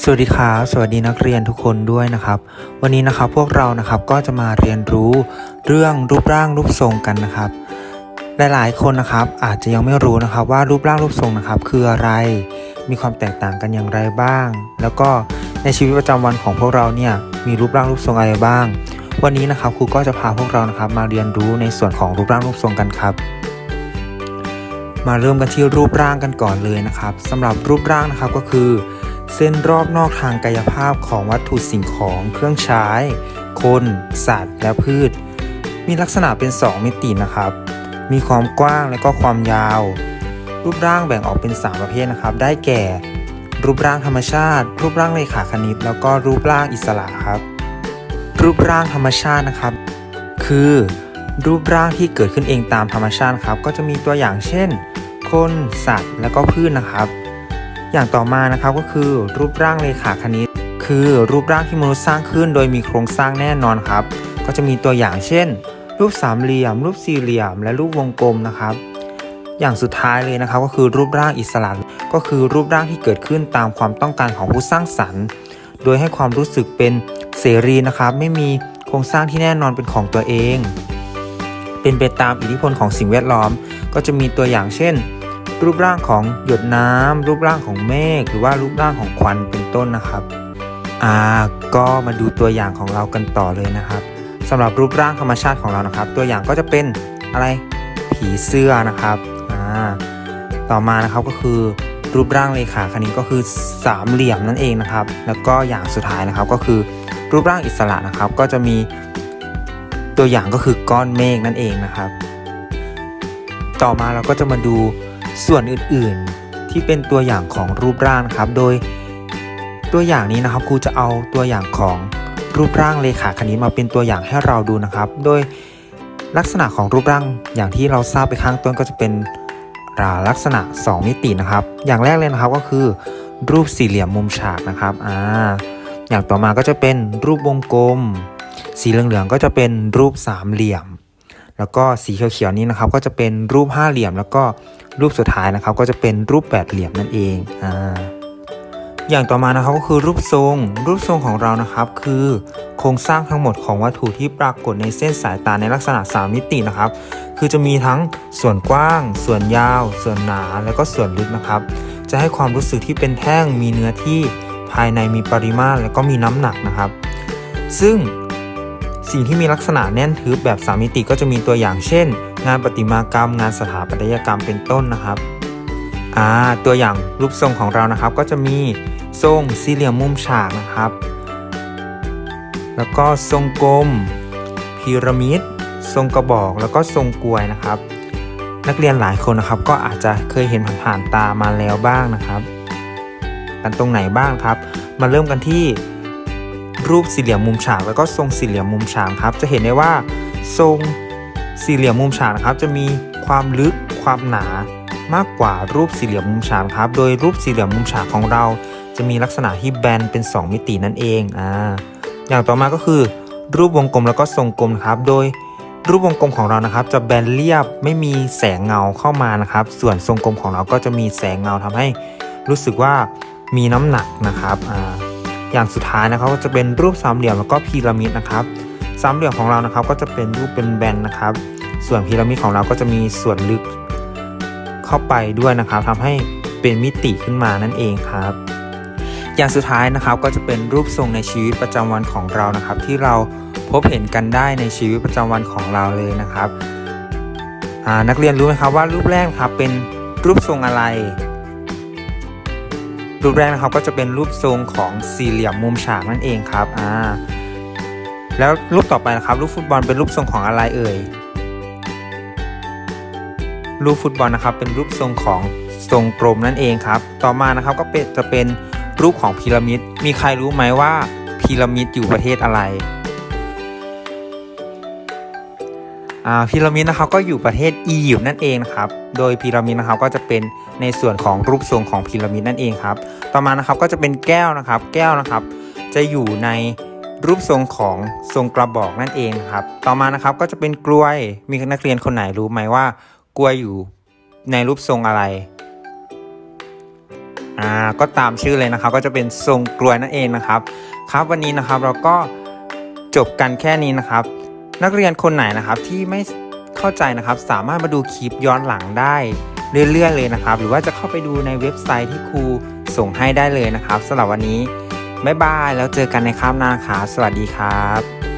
สวัสดีครับสวัสดีนักเรียนทุกคนด้วยนะครับ วันนี้นะครับพวกเรานะครับก็จะมาเรียนรู้เรื่องรูปร่างรูปทรงกันนะครับ หลายๆคนนะครับอาจจะยังไม่รู้นะครับว่ารูปร่างรูปทรงนะครับ คืออะไร มีความแตกต่างกันอย่างไรบ้าง แล้วก็ในชีวิตประจำวันของพวกเราเนี่ยมีรูปร่างรูปทรงอะไรบ้าง วันนี้นะครับครูก็จะพาพวกเรานะครับมาเรียนรู้ในส่วนของรูปร่างรูปทรงกันครับมาเริ่มกันที่รูปร่างกันก่อนเลยนะครับสำหรับรูปร่างนะครับก็คือ เส้นรอบนอกทางกายภาพของวัตถุสิ่งของเครื่องใช้ คน สัตว์ และพืช มีลักษณะเป็น 2 มิตินะครับ มีความกว้างและก็ความยาว รูปร่างแบ่งออกเป็น 3 ประเภทนะครับ ได้แก่ รูปร่างธรรมชาติ รูปร่างเลขาคณิต แล้วก็รูปร่างอิสระครับ รูปร่างธรรมชาตินะครับ คือ รูปร่างที่เกิดขึ้นเองตามธรรมชาติครับ ก็จะมีตัวอย่างเช่น คน สัตว์ และก็พืชนะครับ อย่างต่อมานะครับก็คือรูปร่างเลขาคณิต คือรูปร่างที่มนุษย์สร้างขึ้น โดยมีโครงสร้างแน่นอนครับ ก็จะมีตัวอย่างเช่น รูปสามเหลี่ยม รูปสี่เหลี่ยม และรูปวงกลมนะครับ อย่างสุดท้ายเลยนะครับก็คือรูปร่างอิสระก็คือรูปร่างที่เกิดขึ้นตามความต้องการของผู้สร้างสรรค์ โดยให้ความรู้สึกเป็นเสรีนะครับ ไม่มีโครงสร้างที่แน่นอนเป็นของตัวเอง เป็นไปตามอิทธิพลของสิ่งแวดล้อม ก็จะมีตัวอย่างเช่น รูปร่างของหยดน้ำรูปร่างของเมฆหรือว่ารูปร่างของควันเป็นต้นนะครับอ่าก็มาดูตัวอย่างของเรากันต่อเลยนะครับสำหรับรูปร่างธรรมชาติของเรานะครับ ตัวอย่างก็จะเป็นอะไรผีเสื้อนะครับอ่าต่อมานะครับก็คือรูปร่างเลขาคณิตก็คือสามเหลี่ยมนั่นเองนะครับ แล้วก็อย่างสุดท้ายนะครับก็คือรูปร่างอิสระนะครับ ก็จะมีตัวอย่างก็คือก้อนเมฆนั่นเองนะครับ ต่อมาเราก็จะมาดู ส่วนอื่นๆที่เป็นตัวอย่างของรูปร่างครับ โดยตัวอย่างนี้นะครับครูจะเอาตัวอย่างของรูปร่างเลขาคณิตมาเป็นตัวอย่างให้เราดูนะครับ โดยลักษณะของรูปร่างอย่างที่เราทราบไปข้างต้นก็จะเป็นอ่าลักษณะ 2 มิตินะครับ อย่างแรกเลยนะครับก็คือ รูปสี่เหลี่ยมมุมฉากนะครับอ่าอย่างต่อมาก็จะเป็นรูปวงกลม สีเหลืองๆก็จะเป็นรูปสามเหลี่ยม แล้วก็สีเขียวๆนี้นะครับก็จะเป็นรูปห้าเหลี่ยม แล้วก็รูปสุดท้ายนะครับ ก็จะเป็นรูปแปดเหลี่ยมนั่นเองอ่าอย่างต่อมานะครับก็คือรูปทรง รูปทรงของเรานะครับ คือโครงสร้างทั้งหมดของวัตถุที่ปรากฏในเส้นสายตาในลักษณะ 3 มิตินะครับ คือจะมีทั้งส่วนกว้าง ส่วนยาว ส่วนหนา แล้วก็ส่วนลึกนะครับ จะให้ความรู้สึกที่เป็นแท่งมีเนื้อที่ภายในมีปริมาตร และก็มีน้ำหนักนะครับ ซึ่ง สิ่งที่มีลักษณะแน่นทึบแบบสามมิติก็จะมีตัวอย่างเช่น งานประติมากรรม งานสถาปัตยกรรมเป็นต้นนะครับอ่าตัวอย่างรูปทรงของเรานะครับก็จะมีทรงสี่เหลี่ยมมุมฉากนะครับ แล้วก็ทรงกลมพีระมิดทรงกระบอกแล้วก็ทรงกลวยนะครับ นักเรียนหลายคนนะครับ ก็อาจจะเคยเห็นผ่านๆตามาแล้วบ้างนะครับ กันตรงไหนบ้างครับ มาเริ่มกันที่ รูปสี่เหลี่ยมมุมฉากแล้วก็ทรงสี่เหลี่ยมมุมฉากครับ จะเห็นได้ว่าทรงสี่เหลี่ยมมุมฉากนะครับ จะมีความลึกความหนามากกว่ารูปสี่เหลี่ยมมุมฉากครับ โดยรูปสี่เหลี่ยมมุมฉากของเรา จะมีลักษณะที่แบนเป็น 2 มิตินั่นเองอ่าอย่างต่อมาก็คือ รูปวงกลมแล้วก็ทรงกลมครับ โดยรูปวงกลมของเรานะครับ จะแบนเรียบไม่มีแสงเงาเข้ามานะครับ ส่วนทรงกลมของเราก็จะมีแสงเงาทำให้รู้สึกว่ามีน้ำหนักนะครับอ่า อย่างสุดท้ายนะครับก็จะเป็นรูปสามเหลี่ยมแล้วก็พีระมิดนะครับสามเหลี่ยมของเรานะครับก็จะเป็นรูปเป็นแบนนะครับ ส่วนพีระมิดของเราก็จะมีส่วนลึกเข้าไปด้วยนะครับทำให้เป็นมิติขึ้นมานั่นเองครับ อย่างสุดท้ายนะครับก็จะเป็นรูปทรงในชีวิตประจำวันของเรานะครับ ที่เราพบเห็นกันได้ในชีวิตประจำวันของเราเลยนะครับนักเรียนรู้ไหมครับว่ารูปแรกครับเป็นรูปทรงอะไร รูปแรกนะครับก็จะเป็นรูปทรงของสี่เหลี่ยมมุมฉากนั่นเองครับอ่าแล้วรูปต่อไปนะครับรูปฟุตบอลเป็นรูปทรงของอะไรเอ่ยรูปฟุตบอลนะครับเป็นรูปทรงของทรงกลมนั่นเองครับ ต่อมานะครับก็เป็นจะเป็นรูปของพีระมิด มีใครรู้ไหมว่าพีระมิดอยู่ประเทศอะไร พีระมิดนะครับก็อยู่ประเทศอียิปต์นั่นเองนะครับ โดยพีระมิดนะครับก็จะเป็นในส่วนของรูปทรงของพีระมิดนั่นเองครับ ต่อมานะครับก็จะเป็นแก้วนะครับ แก้วนะครับ จะอยู่ในรูปทรงของทรงกระบอกนั่นเองครับ ต่อมานะครับก็จะเป็นกล้วย มีนักเรียนคนไหนรู้ไหมว่ากล้วยอยู่ในรูปทรงอะไรอ่าก็ตามชื่อเลยนะครับ ก็จะเป็นทรงกลวยนั่นเองนะครับ ครับวันนี้นะครับเราก็จบกันแค่นี้นะครับ นักเรียนคนไหนนะครับที่ไม่เข้าใจนะครับ สามารถมาดูคลิปย้อนหลังได้เรื่อยๆเลยนะครับ หรือว่าจะเข้าไปดูในเว็บไซต์ที่ครูส่งให้ได้เลยนะครับสำหรับวันนี้บ๊ายบายแล้วเจอกันในคราบหน้าครับสวัสดีครับ